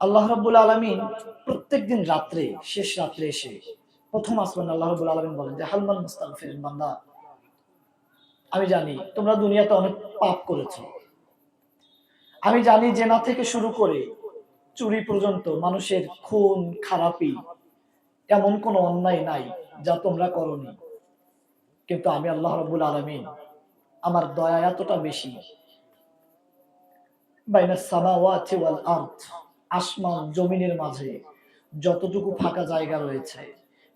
আল্লাহ রাব্বুল আলমিন প্রত্যেক দিন রাত্রে, শেষ রাত্রে এসে প্রথম আসমান আল্লাহ রাব্বুল আলমিন বলেন যে হালমান মুস্তাগফিরিন বান্দা আমি জানি তোমরা দুনিয়াতে অনেক পাপ করেছ। আমি জানি জেনা থেকে শুরু করে চুরি পর্যন্ত মানুষের খুন, খারাপি এমন কোনো অন্যায় নাই যা তোমরা করনি। কিন্তু আমি আল্লাহ রবুল আলমিন আমার দয়া এতটা বেশি। বাইনা সামাওয়াতি ওয়াল আরদ। আসমান জমিনের মাঝে যতটুকু ফাঁকা জায়গা রয়েছে,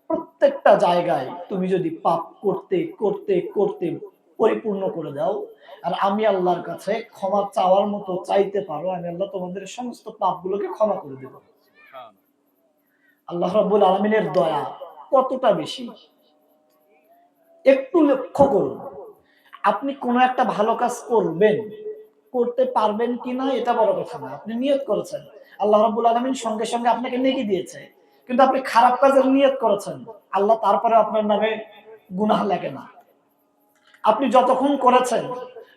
প্রত্যেকটা জায়গায় তুমি যদি পাপ করতে করতে করতে পরিপূর্ণ করে দাও, আর আমি আল্লাহর কাছে ক্ষমা চাওয়ার মতো চাইতে পারো, আমি আল্লাহ তোমাদের সমস্ত পাপগুলোকে ক্ষমা করে দেব। আল্লাহ রাব্বুল আলমিনের দয়া কতটা বেশি? একটু লক্ষ্য করুন, আপনি কোনো একটা ভালো কাজ করবেন করতে পারবেন কিনা এটা বড় কথা না। আপনি নিয়ত করেছেন। আল্লাহ রাব্বুল আলমিন সঙ্গে সঙ্গে আপনাকে নেকি দিয়েছে। কিন্তু আপনি খারাপ কাজের নিয়ত করেছেন। আল্লাহ তারপরে আপনার নামে গুনাহ লাগে না। আপনি যতক্ষণ করেছেন,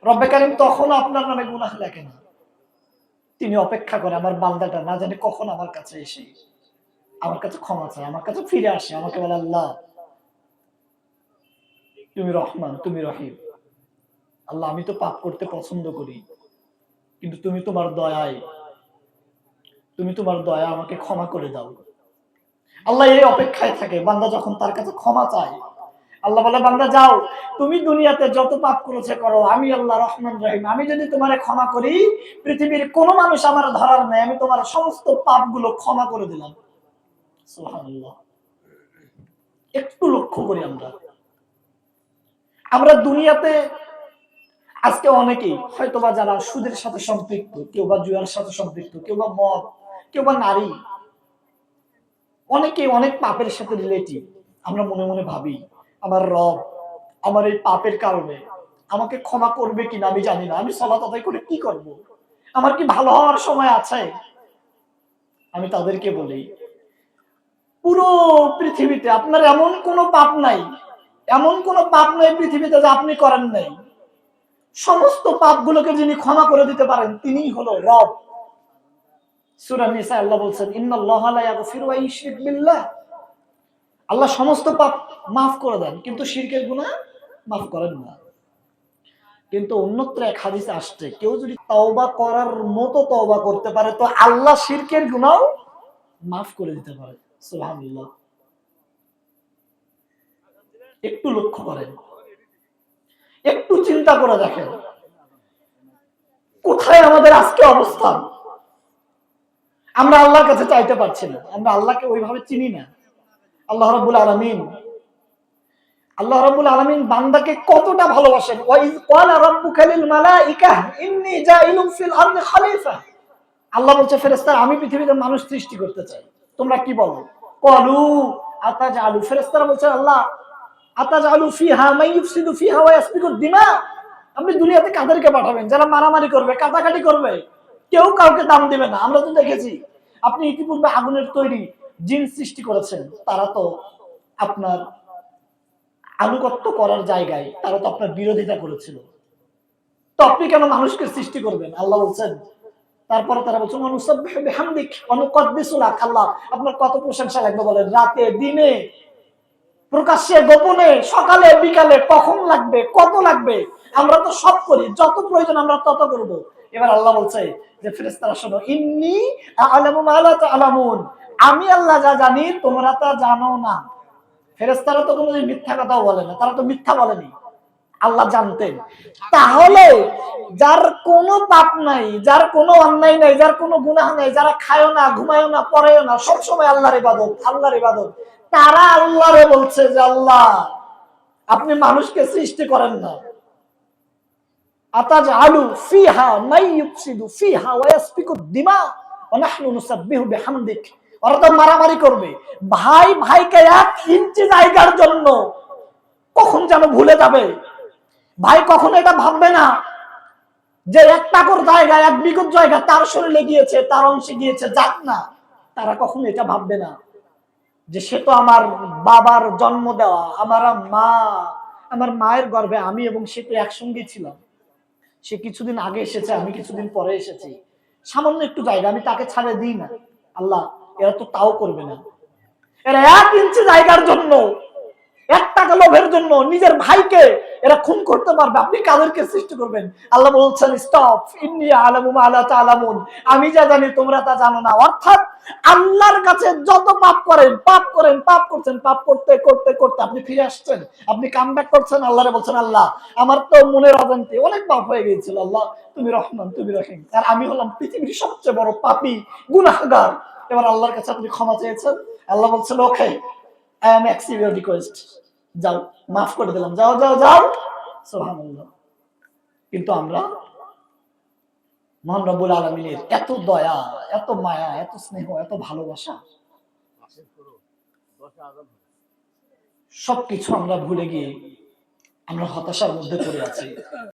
রব্বে কারিম তখন আপনার নামে গুনাহ লাগে না। তিনি অপেক্ষা করে, আমার বান্দাটা না জানি কখন আমার কাছে এসে, আমার কাছে ক্ষমা চায়, আমার কাছে ফিরে আসে, আমাকে বলে, আল্লাহ, তুমি রহমান, তুমি রহিম। আল্লাহ, আমি তো পাপ করতে পছন্দ করি। কিন্তু তুমি তোমার দয়ায়, তুমি তোমার দয়া আমাকে ক্ষমা করে দাও। আল্লাহ এই অপেক্ষায় থাকে, বান্দা যখন তার কাছে ক্ষমা চায়, আল্লাহ বলে, বান্দা যাও, তুমি দুনিয়াতে যত পাপ করেছে করো, আমি আল্লাহ রহমান রহিম, আমি যদি তোমার ক্ষমা করি, পৃথিবীর কোনো মানুষ আমার ধরার নেই, আমি তোমার সমস্ত পাপগুলো ক্ষমা করে দিলাম। একটু লক্ষ্য করি আমরা। আমরা দুনিয়াতে আজকে অনেকেই হয়তোবা যারা সুদের সাথে সম্পৃক্ত, কেউ বা জুয়ার সাথে সম্পৃক্ত, কেউ বা মদ, কেউ বা নারী অনেকে অনেক পাপের সাথে রিলেটিভ আমরা মনে মনে ভাবি, আমার রব, আমার এই পাপের কারণে আমাকে ক্ষমা করবে কিনা আমি জানি না। আমি সলাত আদায় করে কি করব। আমার কি ভালো হওয়ার সময় আছে? আমি তাদেরকে বলি, পুরো পৃথিবীতে আপনার এমন কোনো পাপ নাই, এমন কোনো পাপ নাই পৃথিবীতে যা আপনি করেন নাই। সমস্ত পাপগুলোকে যিনি ক্ষমা করে দিতে পারেন, তিনিই হলো রব। সূরা নিসা, আল্লাহ বলছেন আল্লাহ সমস্ত পাপ মাফ করে দেন, কিন্তু শিরকের গুনাহ মাফ করেন না। কিন্তু অন্যত্র এক হাদিসে আসছে, কেউ যদি তওবা করার মতো তওবা করতে পারে, তো আল্লাহ শিরকের গুনাহ মাফ করে দিতে পারে। একটু লক্ষ্য করেন। একটু চিন্তা করে দেখেন। কোথায় আমাদের আজকে অবস্থান? আমরা আল্লাহর কাছে চাইতে পারছি না। আমরা আল্লাহকে ওইভাবে চিনি না। আল্লাহ রাব্বুল আলামিন, আল্লাহ রাব্বুল আলামিন বান্দাকে কতটা ভালোবাসেন। আল্লাহ বলছে ফেরেশতারা আমি পৃথিবীতে মানুষ সৃষ্টি করতে চাই। তোমরা কি বলো? ক্বালু, আতাজআলু। ফেরেশতারা বলছে আল্লাহ আতাজআলু ফিহা মান ইফসিদু ফিহা ওয়া ইয়াসফিকু দিমা। আপনি দুনিয়াতে কাদেরকে পাঠাবেন? যারা মারামারি করবে কাটাকাটি করবে, কেউ কাউকে দাম দিবে না। আমরা তো দেখেছি, আপনি ইতিপূর্বে আগুনের তৈরি জিন সৃষ্টি করেছেন। তারা তো আপনার আনুগত্য করার জায়গায়, তারা তো আপনার বিরোধিতা করেছিল। তো আপনি কেন মানুষকে সৃষ্টি করবেন? আল্লাহ বলছেন, তারপরে তারা অনুকদ্দিসু লাক আল্লাহ। আপনার কত প্রশংসা লাগবে বলেন? রাতে, দিনে প্রকাশ্যে গোপনে সকালে, বিকালে কখন লাগবে, কত লাগবে, আমরা তো সব করি, যত প্রয়োজন আমরা তত করব। এবার আল্লাহ বলছে যে, ফেরেশতারা শোনো, ইন্নি আলামু মা লা তা'লামুন আমি আল্লাহ যা জানি, তোমরা তা জানো না। ফেরেশতারা তো কোনো মিথ্যা কথাও বলে না, তারা তো মিথ্যা বলেনি। আল্লাহ জানতেন। তাহলে যার কোনো পাপ নাই, যার কোনো অন্যায় নাই, যার কোনো গুনাহ নাই, যারা খায়ও না, ঘুমায়ও না পড়েও না, সবসময় আল্লাহর ইবাদত আল্লাহর ইবাদত। তারা আল্লাহরে বলছে যে, আল্লাহ, আপনি মানুষকে সৃষ্টি করেন না। আতাজ আলু ফিহা, মাই ফিহা দিমা নুসাব্বিহু বিহামদিক। ওরা তো মারামারি করবে। ভাই, ভাইকে এক ইঞ্চি জায়গার জন্য কখন যেন ভুলে যাবে। ভাই কখনো এটা ভাববে না যে এক টাকর জায়গা, এক বিগত জায়গা তার শরীরে গিয়েছে, তার অংশে গিয়েছে, যাক না। তারা কখনো এটা ভাববে না। যে সে তো আমার বাবার জন্ম দেওয়া, আমার মা আমার মায়ের গর্ভে আমি এবং সে তো একসঙ্গে ছিলাম সে কিছুদিন আগে এসেছে, আমি কিছুদিন পরে এসেছি। সামান্য একটু জায়গা, আমি তাকে ছাড়ে দিই না। আল্লাহ, এরা তো তাও করবে না। এরা এক ইঞ্চি জায়গার জন্য এক টাকা লোভের জন্য নিজের ভাইকে এরা খুন করতে পারবে। আপনি কাদেরকে সৃষ্টি করবেন? আল্লাহ বলছেন, স্টপ। ইন্ডিয়া আলামু আলা তালামুন আমি যা জানি, তোমরা তা জানো না। অর্থাৎ আল্লাহর কাছে যত পাপ করেন পাপ করেন, পাপ করছেন, পাপ করতে করতে করতে আপনি ফিরে আসছেন। আপনি কাম ব্যাক করছেন, আল্লাহরে বলছেন, আল্লাহ, আমার তো মনের অজান্তে অনেক পাপ হয়ে গিয়েছিল। আল্লাহ, তুমি রহমান, তুমি রহিম। আর আমি হলাম পৃথিবীর সবচেয়ে বড় পাপী, গুনাহগার। এবার আল্লাহর কাছে আপনি ক্ষমা চেয়েছেন। আল্লাহ বলছেন, ওকে রিকোয়েস্ট যাও, মাফ করে দিলাম। যাও যাও যাও। সুবহানাল্লাহ। কিন্তু আমরা মহান রব্বুল আলমিনের এত দয়া, এত মায়া, এত স্নেহ, এত ভালোবাসা, সবকিছু আমরা ভুলে গিয়ে আমরা হতাশার মধ্যে পড়ে আছি।